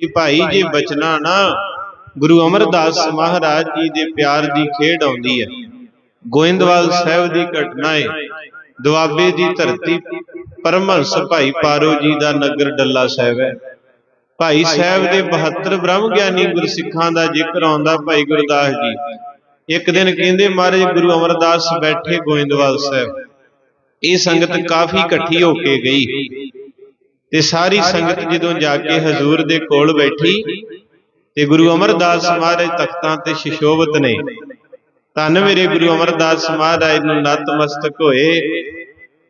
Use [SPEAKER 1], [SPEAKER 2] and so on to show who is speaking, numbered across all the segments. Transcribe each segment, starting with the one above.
[SPEAKER 1] ਕਿ ਭਾਈ ਜੇ ਬਚਨਾ ਨਾ ਗੁਰੂ ਅਮਰਦਾਸ ਮਹਾਰਾਜ ਜੀ ਦੇ ਪਿਆਰ ਦੀ ਖੇਡ ਆਉਂਦੀ ਹੈ। ਗੋਇੰਦਵਾਲ ਸਾਹਿਬ ਦੀ ਘਟਨਾ ਹੈ ਦੁਆਬੇ ਦੀ ਧਰਤੀ ਪਰਮਹੰਸ ਭਾਈ ਪਾਰੋ ਜੀ ਦਾ ਨਗਰ ਡੱਲਾ ਸਾਹਿਬ ਹੈ। ਭਾਈ ਸਾਹਿਬ ਦੇ 72 ਬ੍ਰਹਮ ਗਿਆਨੀ ਗੁਰਸਿੱਖਾਂ ਦਾ ਜ਼ਿਕਰ ਆਉਂਦਾ ਭਾਈ ਗੁਰਦਾਸ ਜੀ। ਇੱਕ ਦਿਨ ਕਹਿੰਦੇ ਮਹਾਰਾਜ ਗੁਰੂ ਅਮਰਦਾਸ ਬੈਠੇ ਗੋਇੰਦਵਾਲ ਸਾਹਿਬ। ਇਹ ਸੰਗਤ ਕਾਫੀ ਇਕੱਠੀ ਹੋ ਕੇ ਗਈ। ਤੇ ਸਾਰੀ ਸੰਗਤ ਜਦੋਂ ਜਾ ਕੇ ਹਜ਼ੂਰ ਦੇ ਕੋਲ ਬੈਠੀ ਤੇ ਗੁਰੂ ਅਮਰਦਾਸ ਮਹਾਰਾਜ ਤਖਤਾਂ ਤੇ ਸ਼ਿਸ਼ੋਭਤ ਨੇ। ਧੰਨ ਮੇਰੇ ਗੁਰੂ ਅਮਰਦਾਸ ਮਹਾਰਾਜ ਨੂੰ ਨਤਮਸਤਕ ਹੋਏ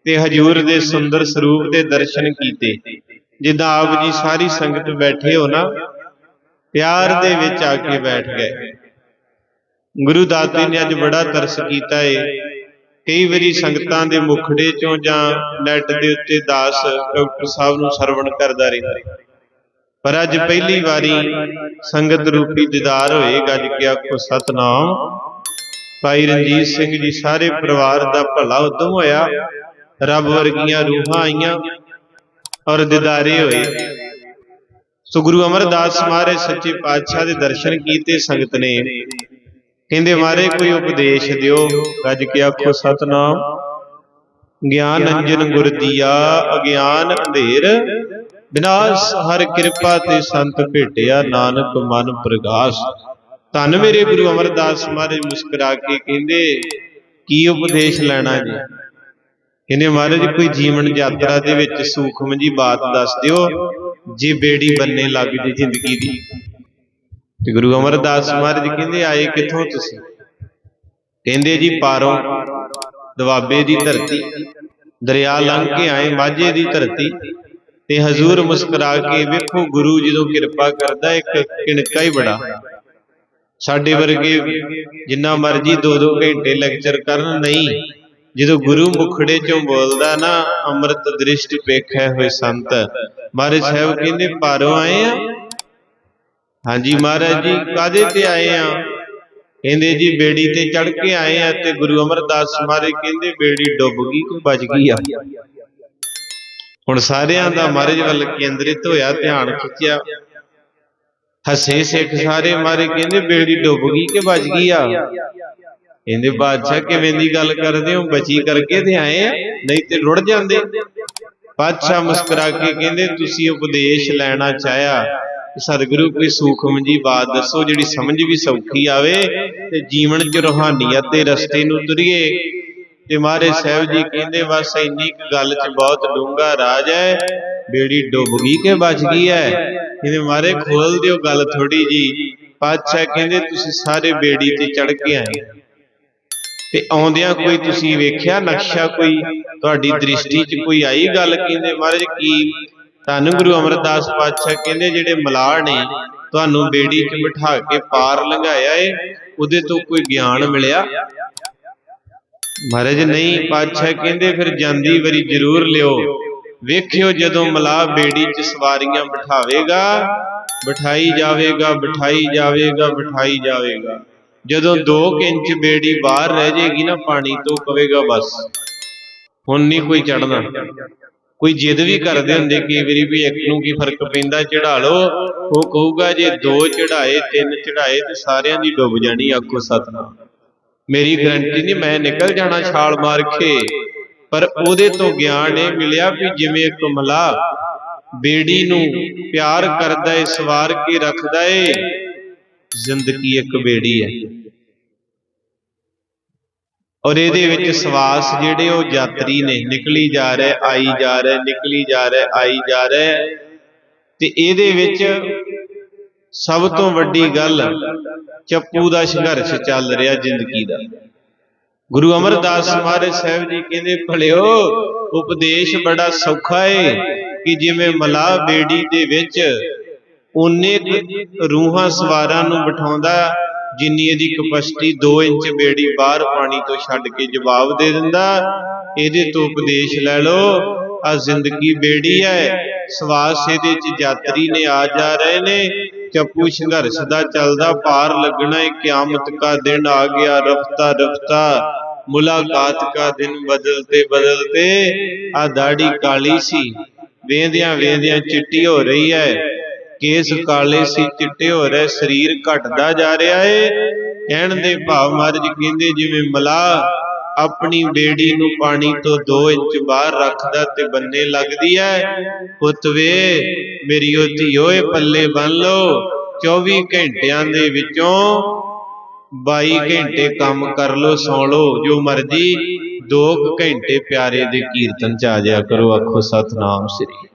[SPEAKER 1] ਤੇ ਹਜ਼ੂਰ ਦੇ ਸੁੰਦਰ ਸਰੂਪ ਦੇ ਦਰਸ਼ਨ ਕੀਤੇ। ਜਿੱਦਾਂ ਆਪ ਜੀ ਸਾਰੀ ਸੰਗਤ ਬੈਠੇ ਹੋ ਨਾ ਪਿਆਰ ਦੇ ਵਿੱਚ ਆ ਕੇ ਬੈਠ ਗਏ। ਗੁਰੂ ਦਾਤੇ ਨੇ ਅੱਜ ਬੜਾ ਤਰਸ ਕੀਤਾ ਏ। ਕਈ ਵਾਰੀ ਸੰਗਤਾਂ ਦੇ ਮੁਖੜੇ ਚੋਂ ਜਾਂ ਨੈਟ ਦੇ ਉੱਤੇ ਦਾਸ ਡਾਕਟਰ ਸਾਹਿਬ ਨੂੰ ਸਰਵਣ ਕਰਦਾ ਰਹਿੰਦਾ। ਪਰ ਅੱਜ ਪਹਿਲੀ ਵਾਰੀ ਸੰਗਤ ਰੂਪੀ ਦੀਦਾਰ ਹੋਏ, ਗੱਜ ਕੇ ਆਖੋ, ਸਤਨਾਮ। ਭਾਈ ਰਣਜੀਤ ਸਿੰਘ ਜੀ ਸਾਰੇ ਪਰਿਵਾਰ ਦਾ ਭਲਾ ਉਦਮ ਹੋਇਆ, ਰੱਬ ਵਰਗੀਆਂ ਰੂਹਾਂ ਆਈਆਂ ਔਰ ਦਿਦਾਰੇ ਹੋਏ। ਸੋ ਗੁਰੂ ਅਮਰਦਾਸ ਮਹਾਰਾਜ ਸੱਚੇ ਪਾਤਸ਼ਾਹ ਦੇ ਦਰਸ਼ਨ ਕੀਤੇ ਸੰਗਤ ਨੇ। ਕਹਿੰਦੇ ਮਾਰੇ ਕੋਈ ਉਪਦੇਸ਼ ਦਿਓ। ਗੱਜ ਕੇ ਆਖੋ ਸਤਨਾਮ। ਗਿਆਨ ਅੰਜਨ ਗੁਰ ਦੀਆ ਅਗਿਆਨ ਅੰਧੇਰ। ਬਿਨਾਸ਼ ਹਰ ਕਿਰਪਾ ਤੇ ਸੰਤ ਭੇਟਿਆ ਨਾਨਕ ਮਨ ਪ੍ਰਗਾਸ। ਧੰਨ ਮੇਰੇ ਗੁਰੂ ਅਮਰਦਾਸ ਮਹਾਰਾਜ ਮੁਸਕਰਾ ਕੇ ਕਹਿੰਦੇ ਕੀ ਉਪਦੇਸ਼ ਲੈਣਾ ਜੀ? ਕਹਿੰਦੇ ਮਹਾਰਾਜ ਕੋਈ ਜੀਵਨ ਯਾਤਰਾ ਦੇ ਵਿੱਚ ਸੂਖਮ ਜੀ ਬਾਤ ਦੱਸ ਦਿਓ। ਜੇ ਬੇੜੀ ਬੰਨੇ ਲੱਗ ਜੇ ਜ਼ਿੰਦਗੀ ਦੀ। ਤੇ ਗੁਰੂ ਅਮਰਦਾਸ ਮਹਾਰਾਜ ਕਹਿੰਦੇ ਆਏ ਕਿੱਥੋਂ ਤੁਸੀਂ? ਕਹਿੰਦੇ ਜੀ ਪਾਰੋਂ ਦਵਾਬੇ ਦੀ ਧਰਤੀ, ਦਰਿਆ ਲੰਘ ਕੇ ਆਏ, ਮਾਝੇ ਦੀ ਧਰਤੀ। ਤੇ ਹਜ਼ੂਰ ਮੁਸਕਰਾ ਕੇ ਵੇਖੋ ਗੁਰੂ ਜਦੋਂ ਕਿਰਪਾ ਕਰਦਾ, ਇੱਕ ਕਿਣਕਾ ਹੀ ਬੜਾ। ਸਾਡੇ ਵਰਗੇ ਜਿੰਨਾ ਮਰਜ਼ੀ 2-2 ਘੰਟੇ ਲੈਕਚਰ ਕਰਨ, ਨਹੀਂ। ਜਦੋਂ ਗੁਰੂ ਮੁਖੜੇ ਚੋਂ ਬੋਲਦਾ ਨਾ, ਅੰਮ੍ਰਿਤ ਦ੍ਰਿਸ਼ਟ ਵੇਖੈ ਹੋਏ ਸੰਤ। ਮਹਾਰਾਜ ਸਾਹਿਬ ਕਹਿੰਦੇ, ਪਾਰੋਂ ਆਏ ਆ? ਹਾਂਜੀ ਮਹਾਰਾਜ ਜੀ ਕਾਦੇ ਤੇ ਆਏ ਆ? ਕਹਿੰਦੇ ਜੀ ਬੇੜੀ ਤੇ ਚੜ ਕੇ ਆਏ ਆ ਤੇ ਗੁਰੂ ਅਮਰਦਾਸ ਮਹਾਰਾਜ ਕਹਿੰਦੇ ਬੇੜੀ ਡੁੱਬ ਗਈ ਕਿ ਬਚ ਗਈ। ਆ। ਹੁਣ ਸਾਰਿਆਂ ਦਾ ਮਹਾਰਾਜ ਵੱਲ ਕੇਂਦਰਿਤ ਹੋਇਆ ਧਿਆਨ ਖਿੱਚਿਆ। ਹੱਸੇ ਸਿੱਖ ਸਾਰੇ ਮਾਰੇ ਕਹਿੰਦੇ ਬੇੜੀ ਡੁੱਬ ਗਈ ਕਿ ਬਚ ਗਈ ਆ? ਕਹਿੰਦੇ ਬਾਦਸ਼ਾਹ ਕਿਵੇਂ ਦੀ ਗੱਲ ਕਰਦੇ ਹੋ? ਬਚੀ ਕਰਕੇ ਤੇ ਆਏ ਆ? ਨਹੀਂ ਤੇ ਰੁੜ ਜਾਂਦੇ। ਬਾਦਸ਼ਾਹ ਮੁਸਕਰਾ ਕੇ ਕਹਿੰਦੇ ਤੁਸੀਂ ਉਪਦੇਸ਼ ਲੈਣਾ ਚਾਹਿਆ। ਸਤਿਗੁਰੂ ਕੋਈ ਸੂਖਮ ਜੀ ਬਾਤ ਦੱਸੋ, ਜਿਹੜੀ ਸਮਝ ਵੀ ਸੌਖੀ ਆਵੇ ਤੇ ਜੀਵਨ 'ਚ ਰੋਹਾਨੀਅਤ ਦੇ ਰਸਤੇ ਨੂੰ ਤੁਰੀਏ। ਤੇ ਮਹਾਰਾਜ ਸਾਹਿਬ ਜੀ ਕਹਿੰਦੇ, ਬਸ ਇੰਨੀ ਕੁ ਗੱਲ 'ਚ ਬਹੁਤ ਡੂੰਘਾ ਰਾਜ ਹੈ, ਬੇੜੀ ਡੁੱਬ ਗਈ ਕਿ ਬਚ ਗਈ ਹੈ? ਕਹਿੰਦੇ ਮਾਰੇ ਖੋਲ ਦਿਓ ਗੱਲ ਥੋੜੀ ਜੀ। ਪਾਤਸ਼ਾਹ ਕਹਿੰਦੇ, ਤੁਸੀਂ ਸਾਰੇ ਬੇੜੀ ਤੇ ਚੜ ਕੇ ਆਏ ਤੇ ਆਉਂਦਿਆਂ ਕੋਈ ਤੁਸੀਂ ਵੇਖਿਆ, ਨਕਸ਼ਾ ਕੋਈ? ਤੁਹਾਡੀ ਦ੍ਰਿਸ਼ਟੀ 'ਚ ਕੋਈ ਆਈ ਗੱਲ? ਕਹਿੰਦੇ, ਮਹਾਰਾਜ, ਕੀ ਧੰਨ ਗੁਰੂ ਅਮਰਦਾਸ ਪਾਤਸ਼ਾਹ ਕਹਿੰਦੇ ਜਿਹੜੇ ਮਲਾਹ ਨੇ, ਤੁਹਾਨੂੰ ਬੇੜੀ 'ਚ ਬਿਠਾ ਕੇ ਪਾਰ ਲੰਘਾਇਆ ਏ, ਉਹਦੇ ਤੋਂ ਕੋਈ ਗਿਆਨ ਮਿਲਿਆ? ਮਹਾਰਾਜ ਨਹੀਂ, ਪਾਤਸ਼ਾਹ ਕਹਿੰਦੇ ਫਿਰ ਜਾਂਦੀ ਵਾਰੀ ਜ਼ਰੂਰ ਲਿਓ। ਵੇਖਿਓ ਜਦੋਂ ਮਲਾਹ ਬੇੜੀ 'ਚ ਸਵਾਰੀਆਂ ਬਿਠਾਵੇਗਾ, ਬਿਠਾਈ ਜਾਵੇਗਾ ਬਿਠਾਈ ਜਾਵੇਗਾ ਬਿਠਾਈ ਜਾਵੇਗਾ। ਜਦੋਂ 2 ਇੰਚ ਬੇੜੀ ਬਾਹਰ ਰਹਿ ਜਾਏਗੀ ਨਾ, ਪਾਣੀ ਤੋਂ ਕਵੇਗਾ ਬਸ। ਹੁਣ ਨਹੀਂ ਕੋਈ ਚੜਨਾ ਕੋਈ ਜਿੱਦ ਵੀ ਕਰਦੇ ਹੁੰਦੇ ਕਈ ਵਾਰੀ ਵੀ ਇੱਕ ਨੂੰ ਕੀ ਫ਼ਰਕ ਪੈਂਦਾ ਚੜਾ ਲਓ ਉਹ ਕਹੂਗਾ ਜੇ ਦੋ ਚੜਾਏ ਤਿੰਨ ਚੜਾਏ ਤੇ ਸਾਰਿਆਂ ਦੀ ਡੁੱਬ ਜਾਣੀ ਆਖੋ ਸਤਨਾਮ ਮੇਰੀ ਗਰੰਟੀ ਨਹੀਂ ਮੈਂ ਨਿਕਲ ਜਾਣਾ ਛਾਲ ਮਾਰ ਕੇ। ਪਰ ਉਹਦੇ ਤੋਂ ਗਿਆਨ ਇਹ ਮਿਲਿਆ ਵੀ ਜਿਵੇਂ ਇੱਕ ਮਲਾ ਬੇੜੀ ਨੂੰ ਪਿਆਰ ਕਰਦਾ ਏ ਸਵਾਰ ਕੇ ਰੱਖਦਾ ਏ ਜ਼ਿੰਦਗੀ ਇੱਕ ਬੇੜੀ ਹੈ ਔਰ ਇਹਦੇ ਵਿੱਚ ਸਵਾਸ ਜਿਹੜੇ ਉਹ ਯਾਤਰੀ ਨੇ ਨਿਕਲੀ ਜਾ ਰਹੇ ਆਈ ਜਾ ਰਹੇ ਨਿਕਲੀ ਜਾ ਰਹੇ ਆਈ ਜਾ ਰਹੇ। ਤੇ ਇਹਦੇ ਵਿੱਚ ਸਭ ਤੋਂ ਵੱਡੀ ਗੱਲ ਚੱਪੂ ਦਾ ਸੰਘਰਸ਼ ਚੱਲ ਰਿਹਾ ਜ਼ਿੰਦਗੀ ਦਾ। ਗੁਰੂ ਅਮਰਦਾਸ ਮਹਾਰਾਜ ਸਾਹਿਬ ਜੀ ਕਹਿੰਦੇ ਭਲਿਓ ਉਪਦੇਸ਼ ਬੜਾ ਸੌਖਾ ਏ ਕਿ ਜਿਵੇਂ ਮਲਾਹ ਬੇੜੀ ਦੇ ਵਿੱਚ ਉਹਨੇ ਰੂਹਾਂ ਸਵਾਰਾਂ ਨੂੰ ਬਿਠਾਉਂਦਾ ਜਿੰਨੀ ਇਹਦੀ ਕਪੈਸਿਟੀ 2 ਇੰਚ ਬੇੜੀ ਬਾਹਰ ਪਾਣੀ ਤੋਂ ਛੱਡ ਕੇ ਜਵਾਬ ਦੇ ਦਿੰਦਾ, ਇਹਦੇ ਤੋਂ ਉਪਦੇਸ਼ ਲੈ ਲਓ ਆ ਜ਼ਿੰਦਗੀ ਬੇੜੀ ਹੈ, ਸਵਾਸ ਇਹਦੇ ਚ ਯਾਤਰੀ ਨੇ ਆ ਜਾ ਰਹੇ ਨੇ, ਚੱਪੂ ਸੰਘਰਸ਼ ਦਾ ਚੱਲਦਾ, ਪਾਰ ਲੱਗਣਾ ਹੈ ਕਿਆਮਤ ਦਾ ਦਿਨ ਆ ਗਿਆ, ਰਫਤਾ ਰਫਤਾ, ਮੁਲਾਕਾਤ ਦਾ ਦਿਨ ਬਦਲਤੇ ਬਦਲਤੇ ਆ ਦਾੜੀ ਕਾਲੀ ਸੀ, ਵੇਂਦਿਆਂ ਵੇਂਦਿਆਂ ਚਿੱਟੀ ਹੋ ਰਹੀ ਹੈ ਕੇਸ ਕਾਲੇ ਸੀ ਚਿੱਟੇ ਹੋ ਰਹੇ ਸਰੀਰ ਘਟਦਾ ਜਾ ਰਿਹਾ ਏ। ਕਹਿਣ ਦੇ ਭਾਵ ਮਹਾਰਾਜ ਕਹਿੰਦੇ ਜਿਵੇਂ ਮਲਾਹ ਆਪਣੀ ਬੇੜੀ ਨੂੰ ਪਾਣੀ ਤੋਂ 2 ਇੰਚ ਬਾਹਰ ਰੱਖਦਾ ਤੇ ਬੰਨੇ ਲੱਗਦੀ ਐ। ਪੁੱਤ ਵੇ ਮੇਰੀ ਉਹ ਧੀਓ ਇਹ ਪੱਲੇ ਬੰਨ ਲੋ 24 ਘੰਟਿਆਂ ਦੇ ਵਿੱਚੋਂ 22 ਘੰਟੇ ਕੰਮ ਕਰ ਲੋ ਸੌ ਲੋ ਜੋ ਮਰਜ਼ੀ। 2 ਘੰਟੇ ਪਿਆਰੇ ਦੇ ਕੀਰਤਨ ਚ ਆ ਜਾਇਆ ਕਰੋ ਆਖੋ ਸਤਨਾਮ ਸ੍ਰੀ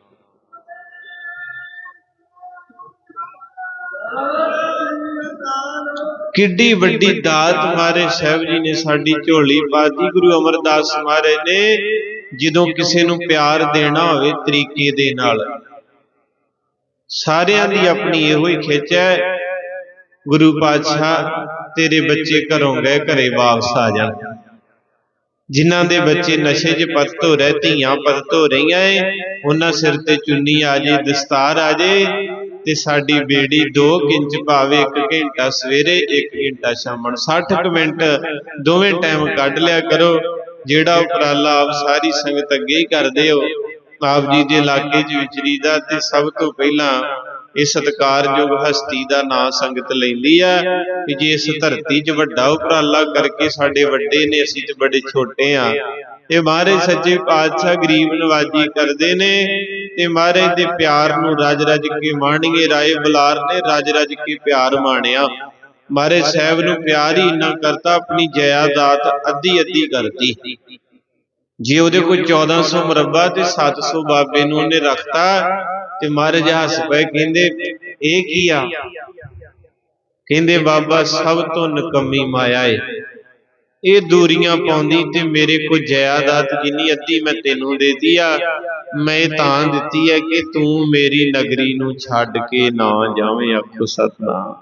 [SPEAKER 1] ਕਿੱਡੀ ਵੱਡੀ ਦਾਤ ਮਹਾਰਾਜ ਸਾਹਿਬ ਜੀ ਨੇ ਸਾਡੀ ਝੋਲੀ। ਪਾਤੀ ਗੁਰੂ ਅਮਰਦਾਸ ਮਹਾਰਾਜ ਨੇ ਜਦੋਂ ਕਿਸੇ ਨੂੰ ਪਿਆਰ ਦੇਣਾ ਹੋਵੇ ਤਰੀਕੇ ਦੇ ਨਾਲ। ਸਾਰਿਆਂ ਦੀ ਆਪਣੀ ਇਹੋ ਹੀ ਖਿੱਚ ਹੈ ਗੁਰੂ ਪਾਤਸ਼ਾਹ ਤੇਰੇ ਬੱਚੇ ਘਰੋਂ ਗਏ ਘਰੇ ਵਾਪਸ ਆ ਜਾਣ। ਜਿਨ੍ਹਾਂ ਦੇ ਬੱਚੇ ਨਸ਼ੇ 'ਚ ਪਤਤ ਹੋ ਰਹੇ ਧੀਆਂ ਪਤਤ ਹੋ ਰਹੀਆਂ ਏ ਉਹਨਾਂ ਸਿਰ ਤੇ ਚੁੰਨੀ ਆ ਜੇ ਦਸਤਾਰ ਆ ਜੇ। ਤੇ ਸਾਡੀ ਬੇੜੀ 2 ਕਿੰਚ ਭਾਵੇਂ 1 ਘੰਟਾ ਸਵੇਰੇ 1 ਘੰਟਾ ਸ਼ਾਮਣ 60 ਮਿੰਟ, ਦੋਵੇਂ ਟਾਈਮ ਕੱਢ ਲਿਆ ਕਰੋ। ਜਿਹੜਾ ਉਪਰਾਲਾ ਆਪ ਸਾਰੀ ਸੰਗਤ ਅੱਗੇ ਹੀ ਕਰਦੇ ਹੋ, ਆਪ ਜੀ ਦੇ ਇਲਾਕੇ 'ਚ ਵਿਚਰੀਦਾ ਤੇ ਸਭ ਤੋਂ ਪਹਿਲਾਂ ਇਹ ਸਤਿਕਾਰਯੋਗ ਹਸਤੀ ਦਾ ਨਾਂ ਸੰਗਤ ਲੈਂਦੀ ਆ ਕਿ ਜੇ ਇਸ ਧਰਤੀ 'ਚ ਵੱਡਾ ਉਪਰਾਲਾ ਕਰਕੇ ਸਾਡੇ ਵੱਡੇ ਨੇ, ਅਸੀਂ ਤੇ ਬੜੇ ਛੋਟੇ ਆ। ਇਹ ਮਹਾਰਾਜ ਸੱਚੇ ਪਾਤਸ਼ਾਹ ਗਰੀਬ ਨਵਾਜੀ ਕਰਦੇ ਨੇ ਤੇ ਮਹਾਰਾਜ ਦੇ ਪਿਆਰ ਨੂੰ ਰਜ ਰਜ ਕੇ ਮਾਣੀਏ, ਰਾਏ ਬੁਲਾਰ ਨੇ ਰਜ ਰਜ ਕੇ ਪਿਆਰ ਮਾਣਿਆ। ਮਹਾਰਾਜ ਸਾਹਿਬ ਨੂੰ ਪਿਆਰ ਹੀ ਇੰਨਾ ਕਰਤਾ, ਆਪਣੀ ਜਾਇਦਾਦ ਅੱਧੀ ਅੱਧੀ ਕਰਤੀ। ਜੇ ਉਹਦੇ ਕੋਲ 1400 ਮੁਰੱਬਾ ਤੇ 700 ਬਾਬੇ ਨੂੰ ਉਹਨੇ ਰੱਖਤਾ, ਤੇ ਮਹਾਰਾਜ ਹੱਸ ਪਏ, ਕਹਿੰਦੇ, ਇਹ ਕੀ ਆ? ਕਹਿੰਦੇ, ਬਾਬਾ, ਸਭ ਤੋਂ ਨਕਮੀ ਮਾਇਆ ਏ। ਇਹ ਦੂਰੀਆਂ ਪਾਉਂਦੀ ਤੇ ਮੇਰੇ ਕੋ ਜਾਇਦਾਦ ਜਿੰਨੀ ਅੱਧੀ ਮੈਂ ਤੈਨੂੰ ਦੇਤੀ ਆ। ਮੈਂ ਤਾਂ ਦਿੱਤੀ ਹੈ ਕਿ ਤੂੰ ਮੇਰੀ ਨਗਰੀ ਨੂੰ ਛੱਡ ਕੇ ਨਾ ਜਾਵੇਂ, ਆਖੋ ਸਤਨਾਮ।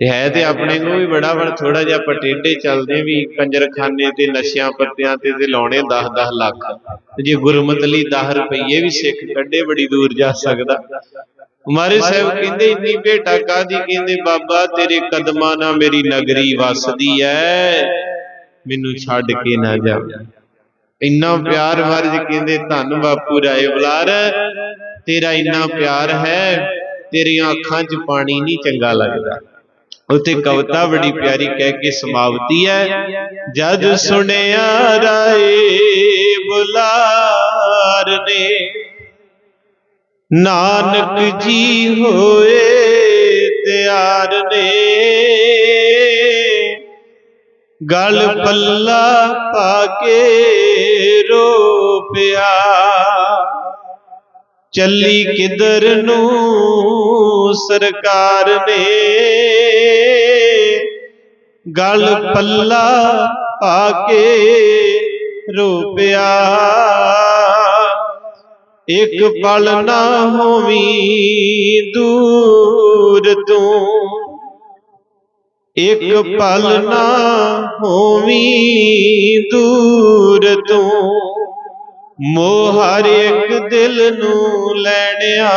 [SPEAKER 1] ਤੇ ਹੈ ਤੇ ਆਪਣੇ ਨੂੰ ਵੀ ਬੜਾ ਬੜਾ ਥੋੜਾ ਜਿਹਾ ਪਟੇਡੇ ਚੱਲਦੇ ਵੀ ਕੰਜਰਖਾਨੇ ਤੇ ਨਸ਼ਿਆਂ ਪੱਤਿਆਂ ਤੇ ਤੇ ਲਾਉਣੇ 10-10 ਲੱਖ। ਜੇ ਗੁਰਮਤ ਲਈ 10 ਰੁਪਏ ਵੀ ਸਿੱਖ ਕੱਢੇ, ਬੜੀ ਦੂਰ ਜਾ ਸਕਦਾ। ਮਾਰੇ ਸਾਹਿਬ ਕਹਿੰਦੇ ਇੰਨੀ ਭੇਟਾ ਕਾਦੀ ਕਹਿੰਦੇ ਬਾਬਾ ਤੇਰੇ ਕਦਮਾਂ ਨਾਲ ਮੇਰੀ ਨਗਰੀ ਵਸਦੀ ਐ। ਮੈਨੂੰ ਛੱਡ ਕੇ ਨਾ ਜਾ। ਇੰਨਾ ਪਿਆਰ ਮਹਾਰਾਜ ਕਹਿੰਦੇ ਧੰਨ ਬਾਪੂ ਰਾਏ ਬਲਾਰ ਤੇਰਾ ਇੰਨਾ ਪਿਆਰ ਹੈ ਤੇਰੀਆਂ ਅੱਖਾਂ 'ਚ ਪਾਣੀ ਨਹੀਂ ਚੰਗਾ ਲੱਗਦਾ। ਉਤੇ ਕਵਿਤਾ ਬੜੀ ਪਿਆਰੀ ਕਹਿ ਕੇ ਸਮਾਪਤੀ ਹੈ ਜਦ ਸੁਣਿਆ ਰਾਏ ਬੁਲਾਰ ਨੇ ਨਾਨਕ ਜੀ ਹੋਏ ਤਿਆਰ ਨੇ। ਗਲ ਪੱਲਾ ਪਾ ਕੇ ਰੋ ਪਿਆ। ਚੱਲੀ ਕਿਧਰ ਨੂੰ ਸਰਕਾਰ ਨੇ। ਗਲ ਪੱਲਾ ਪਾ ਕੇ ਰੋ ਪਿਆ। ਇੱਕ ਪਲ ਨਾ ਹੋਵੀ ਦੂਰ ਤੂੰ। ਇੱਕ ਪਲ ਨਾ ਹੋਵੀ ਦੂਰ ਤੂੰ। ਮੋਹ ਹਰ ਇੱਕ ਦਿਲ ਨੂੰ ਲੈਣਿਆ।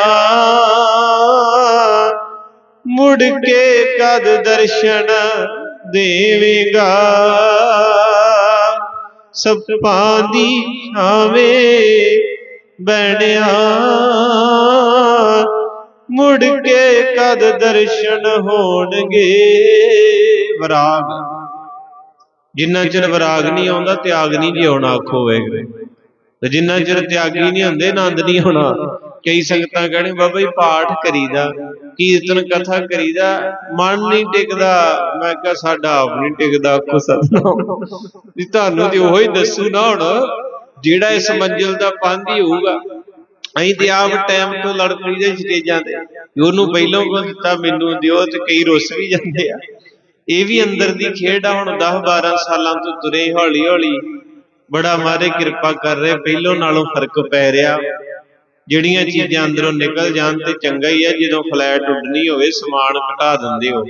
[SPEAKER 1] ਮੁੜ ਕੇ ਕਦ ਦਰਸ਼ਨ ਦੇਵੇਗਾ। ਸਪਾਂ ਦੀ ਛਾਵੇਂ ਬਣਿਆ। ਮੁੜ ਕੇ ਕਦ ਦਰਸ਼ਨ ਹੋਣਗੇ? ਵਿਰਾਗ। ਜਿੰਨਾ ਚਿਰ ਵਿਰਾਗ ਨਹੀਂ ਆਉਂਦਾ, ਤਿਆਗ ਨਹੀਂ ਜਿਉਣਾ ਆਖੋ ਵੇਖਦੇ। ਤੇ ਜਿੰਨਾ ਚਿਰ ਤਿਆਗੀ ਨਹੀਂ ਹੁੰਦੇ, ਆਨੰਦ ਨਹੀਂ ਹੋਣਾ। ਕਈ ਸੰਗਤਾਂ ਕਹਿੰਦੇ ਬਾਬਾ ਜੀ ਪਾਠ ਕਰੀਦਾ, ਕੀਰਤਨ ਕਥਾ ਕਰੀਦਾ, ਮਨ ਨਹੀਂ ਟਿਕਦਾ। ਮੈਂ ਕਿਹਾ, ਸਾਡਾ ਆਪ ਨਹੀਂ ਟਿਕਦਾ, ਆਖੋ ਸਤਨਾਮ। ਵੀ ਤੁਹਾਨੂੰ ਤੇ ਉਹੀ ਦੱਸੂ ਨਾ ਹੁਣ। ਜਿਹੜਾ ਇਸ ਮੰਜ਼ਿਲ ਦਾ ਪਾਂਧੀ ਹੋਊਗਾ, ਅਸੀਂ ਤੇ ਆਪ ਟਾਈਮ ਤੋਂ ਲੜ ਪਈਦੇ ਸਟੇਜਾਂ ਤੇ। ਉਹਨੂੰ ਪਹਿਲਾਂ ਕੋ ਦਿੱਤਾ, ਮੈਨੂੰ ਦਿਓ ਤੇ ਕਈ ਰੁੱਸ ਵੀ ਜਾਂਦੇ ਆ। ਇਹ ਵੀ ਅੰਦਰ ਦੀ ਖੇਡ ਆ, ਹੁਣ 10 12 ਸਾਲਾਂ ਤੋਂ ਤੁਰੇ ਹੌਲੀ ਹੌਲੀ ਬੜਾ ਮਾਰੇ ਕਿਰਪਾ ਕਰ ਰਹੇ, ਪਹਿਲੋਂ ਨਾਲੋਂ ਫ਼ਰਕ ਪੈ ਰਿਹਾ। ਜਿਹੜੀਆਂ ਚੀਜ਼ਾਂ ਅੰਦਰੋਂ ਨਿਕਲ ਜਾਣ ਤੇ ਚੰਗਾ ਹੀ ਹੈ ਜਦੋਂ ਫਲੈਟ ਉੱਡਣੀ ਹੋਵੇ, ਸਮਾਨ ਘਟਾ ਦਿੰਦੇ ਹੋ।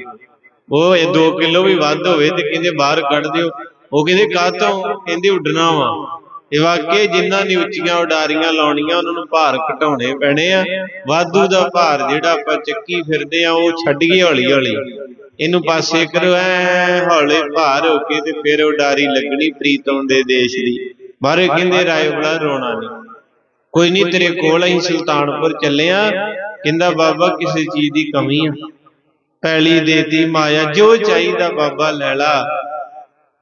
[SPEAKER 1] ਉਹ ਇਹ 2 ਕਿਲੋ ਵੀ ਵੱਧ ਹੋਵੇ ਤੇ ਕਹਿੰਦੇ ਬਾਹਰ ਕੱਢ ਦਿਓ। ਉਹ ਕਹਿੰਦੇ ਕਾਹ ਤੋਂ ਕਹਿੰਦੇ ਉੱਡਣਾ ਵਾ। ਇਹ ਵਾਕਈ ਜਿਨ੍ਹਾਂ ਨੇ ਉੱਚੀਆਂ ਉਡਾਰੀਆਂ ਲਾਉਣੀਆਂ, ਉਹਨਾਂ ਨੂੰ ਭਾਰ ਘਟਾਉਣੇ ਪੈਣੇ ਆ। ਵਾਧੂ ਦਾ ਭਾਰ ਜਿਹੜਾ ਆਪਾਂ ਚੱਕੀ ਫਿਰਦੇ ਆ, ਉਹ ਛੱਡ ਹੌਲੀ ਹੌਲੀ ਇਹਨੂੰ ਪਾਸੇ ਕਰੋ, ਐ ਹੌਲੇ ਭਾਰ ਹੋ ਕੇ ਤੇ ਫਿਰ ਉਡਾਰੀ ਲੱਗਣੀ ਪ੍ਰੀਤਮ ਦੇ ਦੇਸ਼ ਦੀ। ਬਾਰੇ ਕਹਿੰਦੇ, ਰਾਏ ਬੜਾ ਰੋਣਾ ਨਹੀਂ ਕੋਈ ਨਹੀਂ ਤੇਰੇ ਕੋਲ ਅਸੀਂ ਸੁਲਤਾਨਪੁਰ ਚੱਲੇ ਆ। ਕਹਿੰਦਾ, ਬਾਬਾ, ਕਿਸੇ ਚੀਜ਼ ਦੀ ਕਮੀ ਆ। ਪੈਲੀ ਦੇਤੀ ਮਾਇਆ, ਜੋ ਚਾਹੀਦਾ ਬਾਬਾ ਲੈ ਲਾ।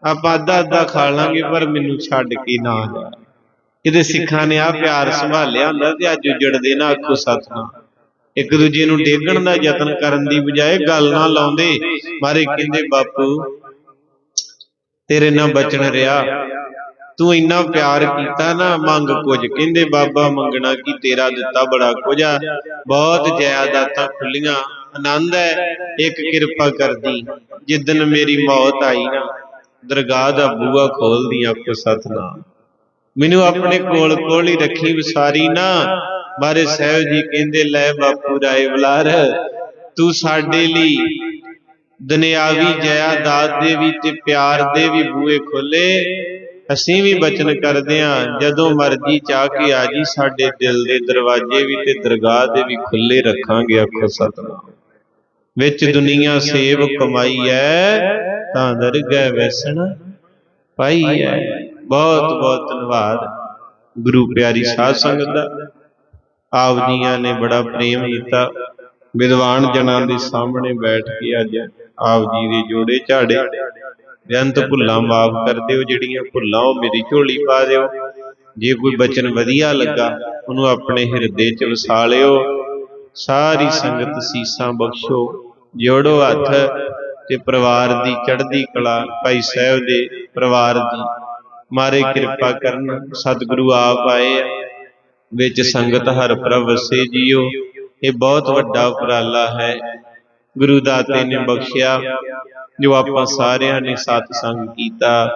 [SPEAKER 1] ਆਪਾਂ ਅੱਧਾ ਅੱਧਾ ਖਾ ਲਾਂਗੇ, ਪਰ ਮੈਨੂੰ ਛੱਡ ਕੇ ਨਾ ਜਾ। ਇਹਦੇ ਸਿੱਖਾਂ ਨੇ ਆ ਪਿਆਰ ਸੰਭਾਲਿਆ ਹੁੰਦਾ ਤੇ ਅੱਜ ਉਜੜਦੇ ਨਾ ਆਖੋ ਸਤਨਾਮ ਇੱਕ ਦੂਜੇ ਨੂੰ ਡੇਗਣ ਦਾ ਯਤਨ ਕਰਨ ਦੀ ਬਜਾਏ ਗੱਲ ਨਾ ਲਾਉਂਦੇ, ਮਾਰੇ ਕਹਿੰਦੇ, ਬਾਪੂ, ਤੇਰੇ ਨਾਲ ਬਚਣ ਰਿਹਾ। ਤੂੰ ਇੰਨਾ ਪਿਆਰ ਕੀਤਾ ਨਾ, ਮੰਗ ਕੁਝ ਕਹਿੰਦੇ, ਬਾਬਾ, ਮੰਗਣਾ ਕੀ ਤੇਰਾ ਦਿੱਤਾ ਬੜਾ ਕੁਝ ਆ। ਬਹੁਤ ਜਾਇਦਾਦਾਂ ਖੁੱਲੀਆਂ। ਆਨੰਦ ਹੈ, ਇੱਕ ਕਿਰਪਾ ਕਰਦੀ। ਜਿੱਦਨ ਮੇਰੀ ਮੌਤ ਆਈ ਨਾ ਦਰਗਾਹ ਦਾ ਬੂਆ ਖੋਲਦੀ ਆਖੋ ਸਤਨਾਮ। ਮੈਨੂੰ ਆਪਣੇ ਕੋਲ ਕੋਲ ਹੀ ਰੱਖੀ ਵਿਸਾਰੀ ਨਾ ਬਾਰੇ ਸਾਹਿਬ ਜੀ ਕਹਿੰਦੇ, ਲੈ ਬਾਪੂ ਰਾਏ ਬਲਾਰ ਤੂੰ ਸਾਡੇ ਲਈ ਦੁਨਿਆਵੀ ਜਾਇਦਾਦ ਦੇ ਵੀ ਤੇ ਪਿਆਰ ਦੇ ਵੀ ਬੂਹੇ ਖੋਲੇ। ਅਸੀਂ ਵੀ ਬਚਨ ਕਰਦੇ ਹਾਂ, ਜਦੋਂ ਮਰਜ਼ੀ ਚਾਹ ਕੇ ਆ ਜੀ, ਸਾਡੇ ਦਿਲ ਦੇ ਦਰਵਾਜ਼ੇ ਵੀ ਤੇ ਦਰਗਾਹ ਦੇ ਵੀ ਖੁੱਲੇ ਰੱਖਾਂਗੇ, ਆਖੋ ਸਤਨਾਮ। ਵਿੱਚ ਦੁਨੀਆ ਸੇਵ ਕਮਾਈ ਐ ਤਾਂ ਦਰਗਹਿ ਵੈਸਣ ਪਾਈ ਐ। ਬਹੁਤ ਬਹੁਤ ਧੰਨਵਾਦ ਗੁਰੂ ਪਿਆਰੀ ਸਾਧ ਸੰਗਤ ਦਾ। ਆਪ ਜੀਆਂ ਨੇ ਬੜਾ ਪ੍ਰੇਮ ਦਿੱਤਾ। ਵਿਦਵਾਨ ਜਨਾਂ ਦੇ ਸਾਹਮਣੇ ਬੈਠ ਕੇ ਅੱਜ ਆਪ ਜੀ ਦੇ ਜੋੜੇ ਝਾੜੇ। ਬੇਅੰਤ ਭੁੱਲਾਂ ਮਾਫ ਕਰ ਦਿਓ, ਜਿਹੜੀਆਂ ਭੁੱਲਾਂ ਉਹ ਮੇਰੀ ਝੋਲੀ ਪਾ ਦਿਓ। ਜੇ ਕੋਈ ਬਚਨ ਵਧੀਆ ਲੱਗਾ, ਉਹਨੂੰ ਆਪਣੇ ਹਿਰਦੇ 'ਚ ਵਸਾ ਲਿਓ। ਸਾਰੀ ਸੰਗਤ ਸੀਸਾਂ ਬਖਸ਼ੋ, ਜੋੜੋ ਹੱਥ। ਤੇ ਪਰਿਵਾਰ ਦੀ ਚੜ੍ਹਦੀ ਕਲਾ ਭਾਈ ਸਾਹਿਬ ਦੇ ਪਰਿਵਾਰ ਦੀ ਮਾਰੇ ਕਿਰਪਾ ਕਰਨ ਸਤਿਗੁਰੂ ਆਪ ਆਏ ਵਿੱਚ ਸੰਗਤ ਹਰ ਪ੍ਰਭ ਵਸੇ ਜੀਓ। ਇਹ ਬਹੁਤ ਵੱਡਾ ਉਪਰਾਲਾ ਹੈ। ਗੁਰੂ ਦਾਤੇ ਨੇ ਬਖਸ਼ਿਆ, ਜੋ ਆਪਾਂ ਸਾਰਿਆਂ ਨੇ ਸਤ ਸੰਗ ਕੀਤਾ।